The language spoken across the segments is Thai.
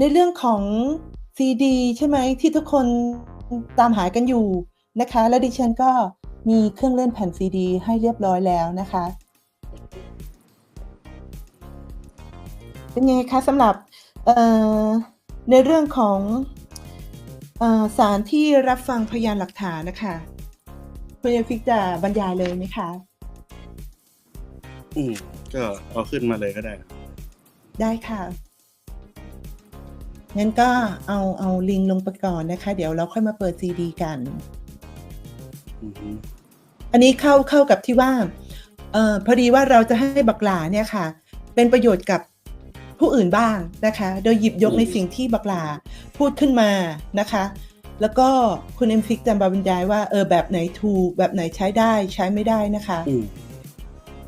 ในเรื่องของซีดีใช่ไหมที่ทุกคนตามหากันอยู่นะคะ และดิฉันก็มีเครื่องเล่นแผ่นซีดี ให้เรียบร้อยแล้วนะคะ เป็นไงคะสำหรับในเรื่องของอสารที่รับฟังพยานหลักฐานนะคะคุณยฟิกจะบรรยายเลยไหมคะ อืมก็เอาขึ้นมาเลยก็ได้ ได้ค่ะ งั้นก็เอาเอาลิงก์ลงไปก่อนนะคะ เดี๋ยวเราค่อยมาเปิดซีดีกันอือฮึอันนี้เข้าเข้ากับที่ว่าเอ่อพอดีว่าเราจะให้บักหลาเนี่ยค่ะ เป็นประโยชน์กับผู้อื่นบ้างนะคะ โดยหยิบยกในสิ่งที่บักหลาพูดขึ้นมานะคะ แล้วก็คุณเอ็มฟิกจะมาบรรยายว่าเออแบบไหนถูกแบบไหนใช้ได้ใช้ไม่ได้นะคะอืม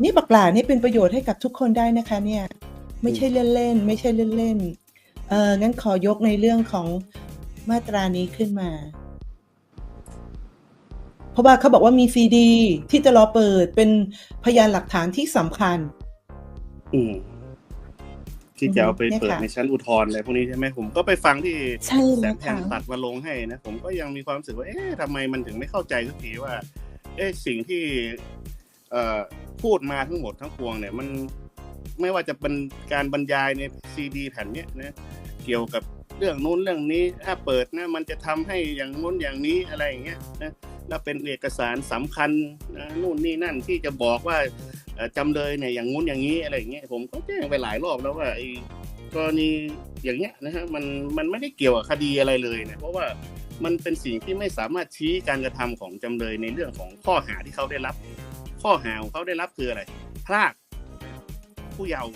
นี่บักหลานี่เป็นประโยชน์ให้กับทุกคนได้นะคะ เนี่ย ไม่ใช่เล่นๆไม่ใช่เล่นๆ เอองั้นขอยกในเรื่องของมาตรานี้ขึ้นมา เพราะว่าเขาบอกว่ามีซีดี ที่จะรอเปิดเป็นพยานหลักฐานที่สำคัญ อืมที่จะเอาไปเนี่ยเปิดค่ะในชั้นอุทธรณ์อะไรพวกนี้ใช่ไหมผมก็ไปฟังที่ใช่แสแล้นวแทค่ะนตัดมาลงให้นะ ผมก็ยังมีความรู้สึกว่า เอ๊ะทำไมมันถึงไม่เข้าใจสักทีว่า เอ๊ะสิ่งที่เอ่อพูดมาทั้งหมดทั้งปวงเนี่ย มันไม่ว่าจะเป็นการบรรยายในซีดี แผ่นเนี้ยนะ เกี่ยวกับเรื่องนู้นเรื่องนี้ถ้าเปิดนะมันจะทำให้อย่างนู้นอย่างนี้อะไรอย่างเงี้ยนะแล้วเป็นเอกสารสำคัญนะนู่นนี่นั่นที่จะบอกว่าเอ่อจำเลยเนี่ยอย่างงู้นอย่างนี้อะไรอย่างเงี้ยผมก็แจ้งไปหลายรอบแล้วว่าไอ้กรณีอย่างเงี้ยนะฮะมันมันไม่ได้เกี่ยวกับคดีอะไรเลยนะเพราะว่ามันเป็นสิ่งที่ไม่สามารถชี้การกระทำของจำเลยในเรื่องของข้อหาที่เขาได้รับ ข้อหาของเขาได้รับคืออะไรพรากผู้เยาว์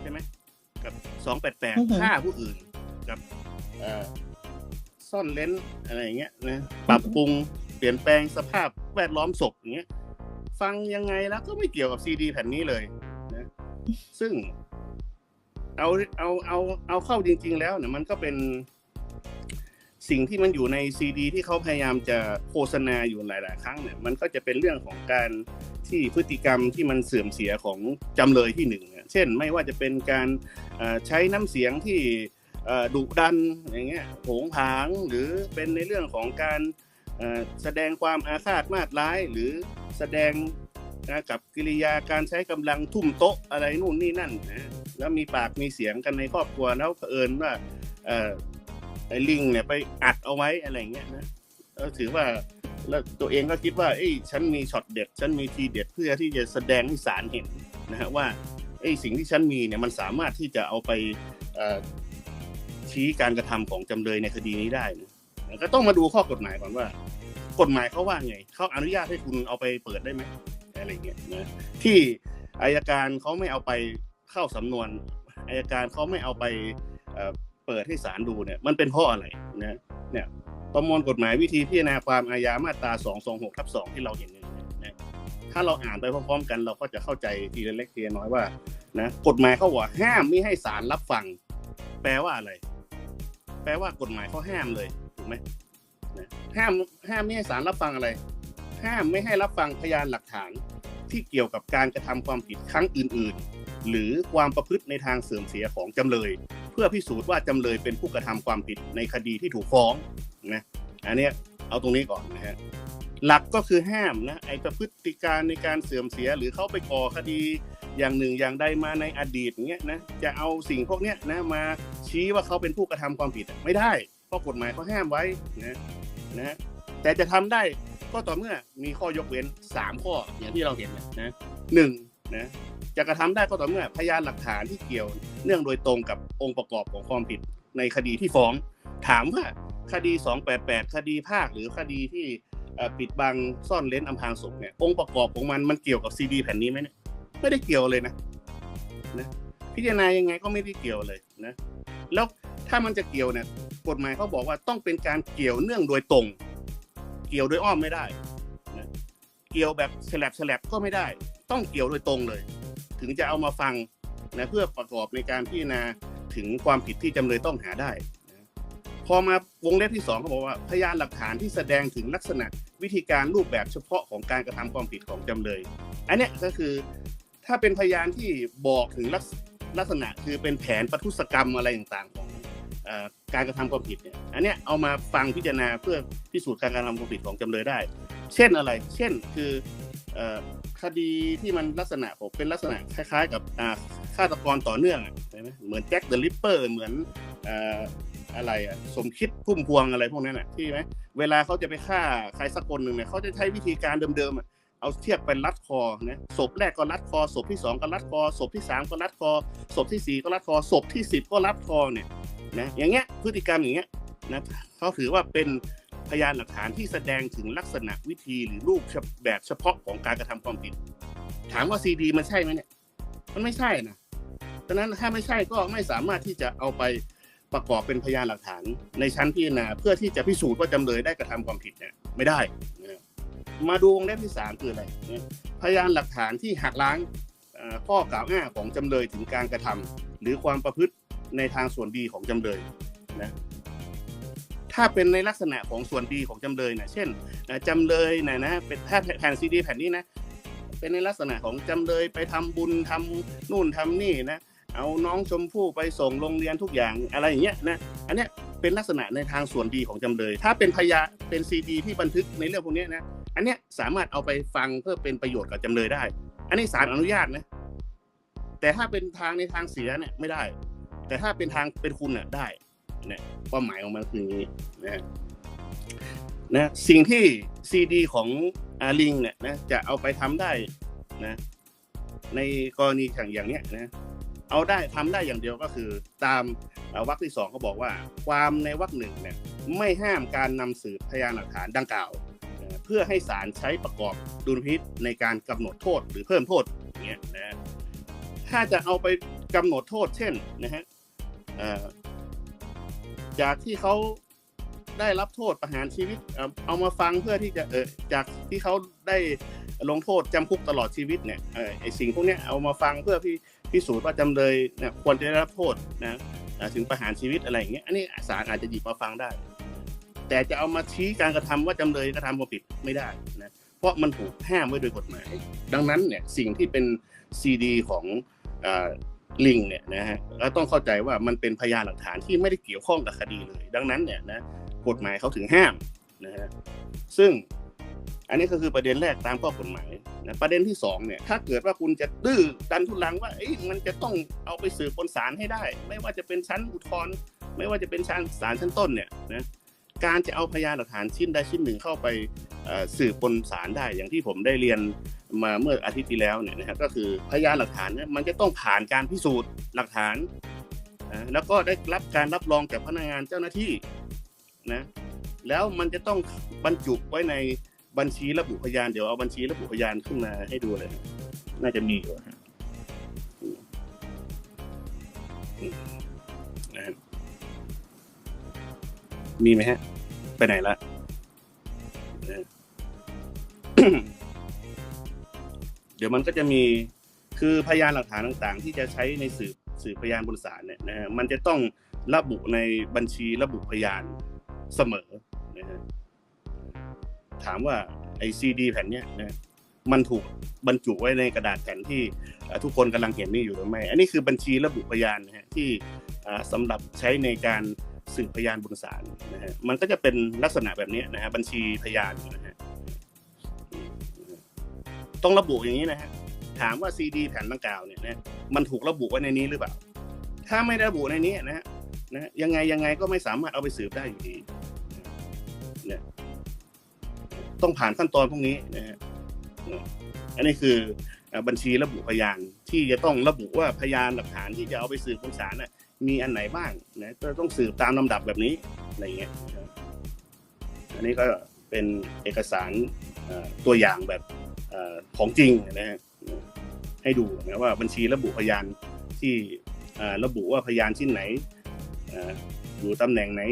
ใช่ไหม กับสองแปดแปดอือหือฆ่าผู้อื่นกับเอ่อซ่อนเล้นอะไรอย่างเงี้ยนะปรับปรุงเปลี่ยนแปลงสภาพแวดล้อมศพอย่างเงี้ย ฟังยังไงแล้วก็ไม่เกี่ยวกับซีดีแผ่นนี้เลยนะซึ่ง เอาเอาเอาเอาเข้าจริง ๆ แล้วเนี่ยมันก็เป็นสิ่งที่มันอยู่ในซีดีที่เขาพยายามจะโฆษณาอยู่หลาย ๆ ครั้งเนี่ยมันก็จะเป็นเรื่องของการที่พฤติกรรมที่มันเสื่อมเสียของจำเลยที่หนึ่ง เช่นไม่ว่าจะเป็นการใช้น้ำเสียงที่ดุดันอย่างเงี้ยโผงผางหรือเป็นในเรื่องของการแสดงความอาฆาตมาตร้าย หรือแสดงกับกิริยาการใช้กำลังทุ่มโต๊ะอะไรนู่นนี่นั่นนะแล้วมีปากมีเสียงกันในครอบครัวแล้วเผอิญว่าไอ้ลิงเนี่ยไปอัดเอาไว้อะไรเงี้ยนะเออถือว่าแล้วตัวเองก็คิดว่าเอ้ยฉันมีช็อตเด็ด ฉันมีทีเด็ดเพื่อที่จะแสดงให้ศาลเห็นนะฮะว่า ไอ้สิ่งที่ฉันมีเนี่ยมันสามารถที่จะเอาไปชี้การกระทำของจำเลยในคดีนี้ได้นะก็ต้องมาดูข้อกฎหมายก่อนว่า กฎหมายเขาว่าไงเขาอนุญาตให้คุณเอาไปเปิดได้ไหมอะไรเงี้ยนะที่อายการเขาไม่เอาไปเข้าสำนวนอายการเขาไม่เอาไปเปิดให้ศาลดูเนี่ยมันเป็นเพราะอะไรนะเนี่ยประมวลกฎหมายวิธีพิจารณาความอาญามาตรา 226ทับ2ที่เราเห็นเนี่ย ถ้าเราอ่านไปพร้อมๆ กัน เราก็จะเข้าใจทีละเล็กทีละน้อยว่านะกฎหมายเขาบอกว่าห้ามไม่ให้ศาลรับฟัง แปลว่าอะไร แปลว่ากฎหมายเขาห้ามเลยถูกไหมนะห้ามห้ามไม่ให้ศาลรับฟังอะไร ห้ามไม่ให้รับฟังพยานหลักฐานที่เกี่ยวกับการกระทำความผิดครั้งอื่น ๆ หรือความประพฤติในทางเสื่อมเสียของจำเลย เพื่อพิสูจน์ว่าจำเลยเป็นผู้กระทำความผิดในคดีที่ถูกฟ้องนะอันนี้เอาตรงนี้ก่อนนะฮะ หลักก็คือห้ามนะไอ้ประพฤติการในการเสื่อมเสียหรือเขาไปก่อคดีอย่างหนึ่งอย่างใดมาในอดีตเงี้ยนะจะเอาสิ่งพวกเนี้ยนะมาชี้ว่าเขาเป็นผู้กระทำความผิดไม่ได้ เพราะกฎหมายเขาห้ามไว้นะนะแต่จะทำได้ก็ต่อเมื่อมีข้อยกเว้นสามข้ออย่างที่เราเห็นเนี่ยนะหนึ่งนะจะกระทำได้ก็ต่อเมื่อพยานหลักฐานที่เกี่ยวเนื่องโดยตรงกับองค์ประกอบของความผิดในคดีที่ฟ้อง ถามว่าคดี 288 คดีภาคหรือคดีที่ ปิดบังซ่อนเล้นอำพรางศพเนี่ยองค์ประกอบของมันมันเกี่ยวกับซีดีแผ่นนี้ไหมเนี่ยไม่ได้เกี่ยวเลยนะนะพิจารณายังไงก็ไม่ได้เกี่ยวเลยนะแล้วถ้ามันจะเกี่ยวเนี่ยกฎหมายเขาบอกว่าต้องเป็นการเกี่ยวเนื่องโดยตรง เกี่ยวโดยอ้อมไม่ได้นะเกี่ยวแบบฉลับฉลับก็ไม่ได้ ต้องเกี่ยวโดยตรงเลย ถึงจะเอามาฟังนะเพื่อประกอบในการพิจารณาถึงความผิดที่จำเลยต้องหาได้นะพอมาวงเล็บที่สองเขาบอกว่าพยานหลักฐานที่แสดงถึงลักษณะ วิธีการรูปแบบเฉพาะของการกระทำความผิดของจำเลย อันเนี้ยก็คือถ้าเป็นพยานที่บอกถึงลักษลักษณะคือเป็นแผนประทุษกรรมอะไรต่างๆของการกระทำความผิดเนี่ยอันเนี้ยเอามาฟังพิจารณาเพื่อพิสูจน์การกระทำความผิดของจำเลยได้ เช่นอะไร เช่นคือคดีที่มันลักษณะผมเป็นลักษณะคล้ายๆ กับฆาตกรต่อเนื่องใช่ไหมเหมือนแจ็คเดอะลิปเปอร์เหมือน อะไรอะสมคิดพุ่มพวงอะไรพวกนั้นอะที่ไหมเวลาเขาจะไปฆ่าใครสักคนหนึ่งเนี่ยเขาจะใช้วิธีการเดิมๆเอาเทียบเป็นรัดคอนะศพแรกก็รัดคอศพที่สองก็รัดคอศพที่สามก็รัดคอศพที่สี่ก็รัดคอศพที่สิบก็รัดคอเนี่ยนะอย่างเงี้ยพฤติกรรมอย่างเงี้ยนะเขาถือว่าเป็นพยานหลักฐานที่แสดงถึงลักษณะวิธีหรือรูปแบบเฉพาะของการกระทำความผิด ถามว่าซีดีมันใช่ไหมเนี่ย มันไม่ใช่นะดังนั้นถ้าไม่ใช่ก็ไม่สามารถที่จะเอาไป ประกอบเป็นพยานหลักฐานในชั้นพิจารณาเพื่อที่จะพิสูจน์ว่าจำเลยได้กระทำความผิดเนี่ยไม่ได้มาดูวงเล็บที่สามคืออะไรพยานหลักฐานที่หักล้างข้อกล่าวอ้างของจำเลยถึงการกระทำหรือความประพฤติในทางส่วนดีของจำเลยนะถ้าเป็นในลักษณะของส่วนดีของจำเลยนะเช่นจำเลยนะนะเป็นถ้าแผ่นซีดีแผ่นนี้นะเป็นในลักษณะของจำเลยไปทำบุญทำนู่นทำนี่นะ เอาน้องชมพู่ไปส่งโรงเรียนทุกอย่างอะไรอย่างเงี้ยนะอันเนี้ยเป็นลักษณะในทางส่วนดีของจำเลย ถ้าเป็นพยาเป็นซีดีที่บันทึกในเรื่องพวกนี้นะอันเนี้ยสามารถเอาไปฟังเพื่อเป็นประโยชน์กับจำเลยได้ อันนี้ศาลอนุญาตนะแต่ถ้าเป็นทางในทางเสียเนี่ยไม่ได้ แต่ถ้าเป็นทางเป็นคุณเนี่ยได้เนี่ยความหมายของมันคืออย่างนี้นะนะสิ่งที่ซีดีของอาลิงเนี่ยนะจะเอาไปทำได้นะในกรณีอย่างอย่างเนี้ยนะ เอาได้ทำได้อย่างเดียวก็คือ ตามวรรคที่สองก็บอกว่า ความในวรรคหนึ่งเนี่ยไม่ห้ามการนำสืบพยานหลักฐานดังกล่าว เพื่อให้ศาลใช้ประกอบดุลพิษในการกำหนดโทษหรือเพิ่มโทษเงี้ยนะถ้าจะเอาไปกำหนดโทษ เช่นนะฮะจากที่เขาได้รับโทษประหารชีวิตเอามาฟังเพื่อที่จะเออจากที่เขาได้ลงโทษจำคุกตลอดชีวิตเนี่ยไอสิ่งพวกนี้เอามาฟังเพื่อพี่ พิสูจน์ว่าจำเลยเนี่ยควรจะได้รับโทษนะถึงประหารชีวิตอะไรอย่างเงี้ยอันนี้ศาลอาจจะหยิบมาฟังได้ แต่จะเอามาชี้การกระทำว่าจำเลยกระทำความผิดไม่ได้นะเพราะมันถูกห้ามไว้โดยกฎหมาย ดังนั้นเนี่ยสิ่งที่เป็นซีดีของลิงเนี่ยนะฮะเราต้องเข้าใจว่ามันเป็นพยานหลักฐานที่ไม่ได้เกี่ยวข้องกับคดีเลย ดังนั้นเนี่ยนะกฎหมายเขาถึงห้ามนะฮะซึ่ง อันนี้ก็คือประเด็นแรกตามข้อกฎหมายนะประเด็นที่สองเนี่ยถ้าเกิดว่าคุณจะดื้อดันทุลังว่ามันจะต้องเอาไปสืบบนศาลให้ได้ ไม่ว่าจะเป็นชั้นอุทธรณ์ไม่ว่าจะเป็นชั้นศาลชั้นต้นเนี่ยนะการจะเอาพยานหลักฐานชิ้นใดชิ้นหนึ่งเข้าไปสืบบนศาลได้อย่างที่ผมได้เรียนมาเมื่ออาทิตย์ที่แล้วเนี่ยนะครับก็คือพยานหลักฐานเนี่ยมันจะต้องผ่านการพิสูจน์หลักฐานแล้วก็ได้รับการรับรองจากพนักงานเจ้าหน้าที่นะแล้วมันจะต้องบรรจุไว้ใน บัญชีระบุพยานเดี๋ยวเอาบัญชีระบุพยานขึ้นมาให้ดูเลย น่าจะมีอยู่ฮะมีไหมฮะ ไปไหนละเดี๋ยวมันก็จะมีคือพยานหลักฐานต่างๆ ที่จะใช้ในสืบสืบพยานบนศาลเนี่ยนะฮะมันจะต้องระบุในบัญชีระบุพยานเสมอ ถามว่าไอซีดีแผ่นเนี้ยนะมันถูกบรรจุไว้ในกระดาษแผ่นที่ทุกคนกำลังเห็นนี่อยู่หรือไม่ อันนี้คือบัญชีระบุพยานนะฮะที่สำหรับใช้ในการสืบพยานบนศาลนะฮะมันก็จะเป็นลักษณะแบบนี้นะฮะบัญชีพยานนะฮะต้องระบุอย่างนี้นะฮะถามว่าซีดีแผ่นดังกล่าวเนี่ยนะมันถูกระบุไว้ในนี้หรือเปล่า ถ้าไม่ระบุในนี้นะฮะนะยังไงยังไงก็ไม่สามารถเอาไปสืบได้อยู่ดีเนี่ย ต้องผ่านขั้นตอนพวกนี้นะฮะอันนี้คือบัญชีระบุพยานที่จะต้องระบุว่าพยานหลักฐานที่จะเอาไปสืบบนศาลน่ะมีอันไหนบ้างนะก็ต้องสืบตามลำดับแบบนี้อะไรเงี้ยอันนี้ก็เป็นเอกสารตัวอย่างแบบของจริงนะฮะให้ดูนะว่าบัญชีระบุพยานที่ระบุว่าพยานชิ้นไหนอยู่ตำแหน่งไหน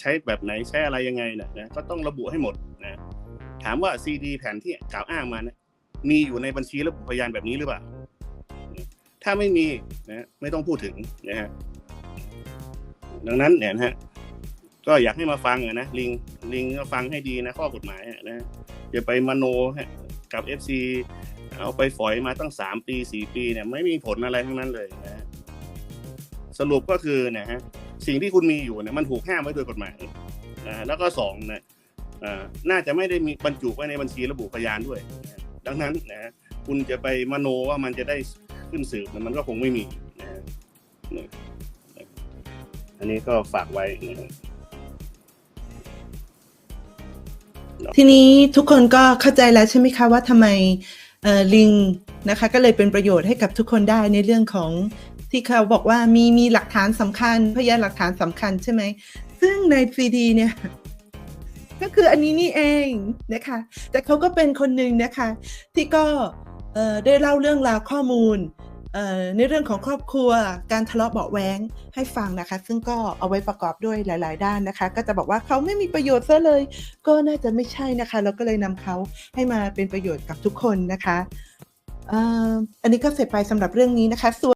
ใช้แบบไหนใช้อะไรยังไงนะนะก็ต้องระบุให้หมดนะ ถามว่าซีดีแผ่นที่กล่าวอ้างมานะมีอยู่ในบัญชีระบุพยานแบบนี้หรือเปล่า ถ้าไม่มีนะไม่ต้องพูดถึงนะฮะดังนั้นเนี่ยนะฮะก็อยากให้มาฟังนะลิงลิงก็ฟังให้ดีนะ ข้อกฎหมายนะอย่าไปมโนกับเอฟซีเอาไปฝอยมาตั้งสามปีสี่ปีเนี่ย ไม่มีผลอะไรทั้งนั้นเลยนะสรุปก็คือนะฮะสิ่งที่คุณมีอยู่เนี่ยมันถูกห้ามไว้โดยกฎหมายนะแล้วก็สองนะอ่า น่าจะไม่ได้มีบรรจุไว้ในบัญชีระบุพยานด้วย ดังนั้นนะคุณจะไปมโนว่ามันจะได้ขึ้นสืบมันก็คงไม่มีนะอันนี้ก็ฝากไว้นะทีนี้ทุกคนก็เข้าใจแล้วใช่ไหมคะว่าทำไมลิงนะคะก็เลยเป็นประโยชน์ให้กับทุกคนได้ในเรื่องของที่เขาบอกว่ามีมีหลักฐานสำคัญพยานหลักฐานสำคัญใช่ไหมซึ่งในซีดีเนี่ย ก็คืออันนี้นี่เองนะคะ แต่เขาก็เป็นคนหนึ่งนะคะ ที่ก็ได้เล่าเรื่องราวข้อมูลในเรื่องของครอบครัวการทะเลาะเบาะแว้งให้ฟังนะคะ ซึ่งก็เอาไว้ประกอบด้วยหลาย ๆ ด้านนะคะ ก็จะบอกว่าเขาไม่มีประโยชน์ซะเลย ก็น่าจะไม่ใช่นะคะ เราก็เลยนำเขาให้มาเป็นประโยชน์กับทุกคนนะคะอ่ออันนี้ก็เสร็จไปสำหรับเรื่องนี้นะคะส่วน